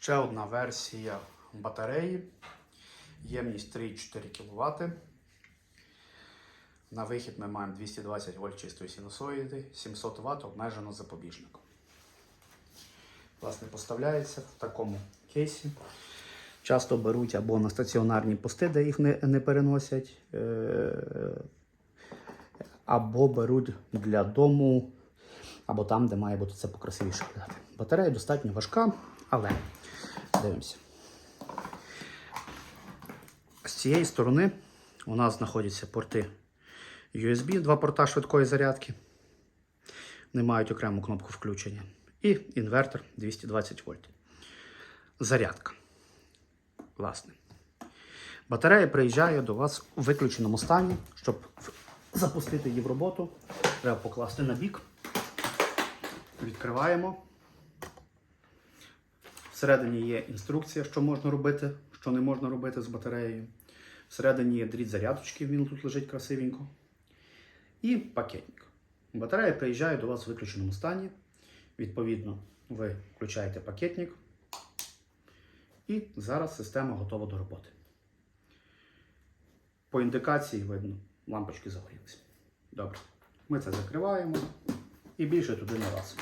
Ще одна версія батареї. Ємність 3,4 кВт. На вихід ми маємо 220 вольт чистої синусоїди, 700 Вт обмежено запобіжником. Власне, поставляється в такому кейсі. Часто беруть або на стаціонарні пости, де їх не, не переносять, е, або беруть для дому, або там, де має бути це покрасивіше. Батарея достатньо важка, але дивимося. З цієї сторони у нас знаходяться порти USB, два порта швидкої зарядки. Вони мають окрему кнопку включення. І інвертор 220 вольт. Зарядка. Власне. Батарея приїжджає до вас у виключеному стані, щоб запустити її в роботу. Треба покласти на бік. Відкриваємо. Всередині є інструкція, що можна робити, що не можна робити з батареєю. Всередині є дріт зарядочки, він тут лежить красивенько. І пакетник. Батарея приїжджає до вас у виключеному стані. Відповідно, ви включаєте пакетник. І зараз система готова до роботи. По індикації видно, лампочки загорілися. Добре. Ми це закриваємо і більше туди не раз.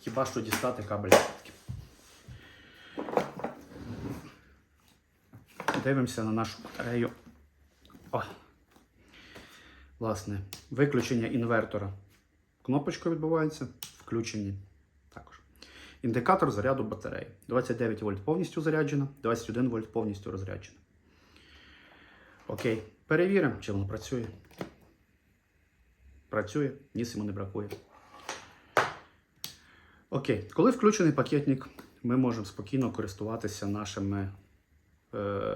Хіба що дістати кабель. Дивимося на нашу батарею. О. Власне, виключення інвертора. Кнопочкою відбувається, включені також. Індикатор заряду батареї. 29 вольт повністю заряджена, 21 вольт повністю розряджена. Окей, перевіримо, чи воно працює. Працює, ніс йому не бракує. Окей, коли включений пакетник, ми можемо спокійно користуватися нашими е,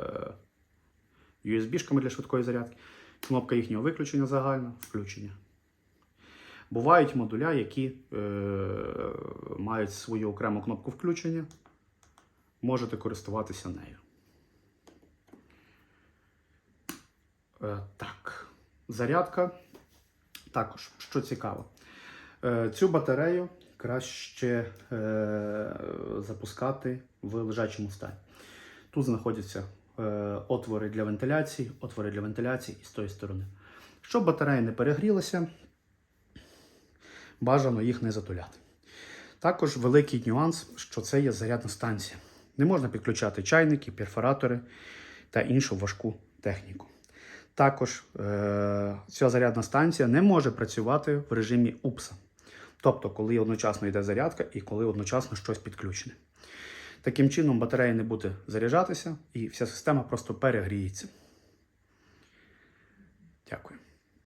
USB-шками для швидкої зарядки. Кнопка їхнього виключення загальна, включення. Бувають модуля, які е, мають свою окрему кнопку включення. Можете користуватися нею. Е, так, зарядка. Також, що цікаво, е, цю батарею краще е, запускати в лежачому стані. Тут знаходяться отвори для вентиляції, отвори для вентиляції і з тої сторони. Щоб батарея не перегрілася, бажано їх не затуляти. Також великий нюанс, що це є зарядна станція. Не можна підключати чайники, перфоратори та іншу важку техніку. Також е- ця зарядна станція не може працювати в режимі УПСа. Тобто, коли одночасно йде зарядка і коли одночасно щось підключене. Таким чином, батарея не буде заряджатися і вся система просто перегріється. Дякую.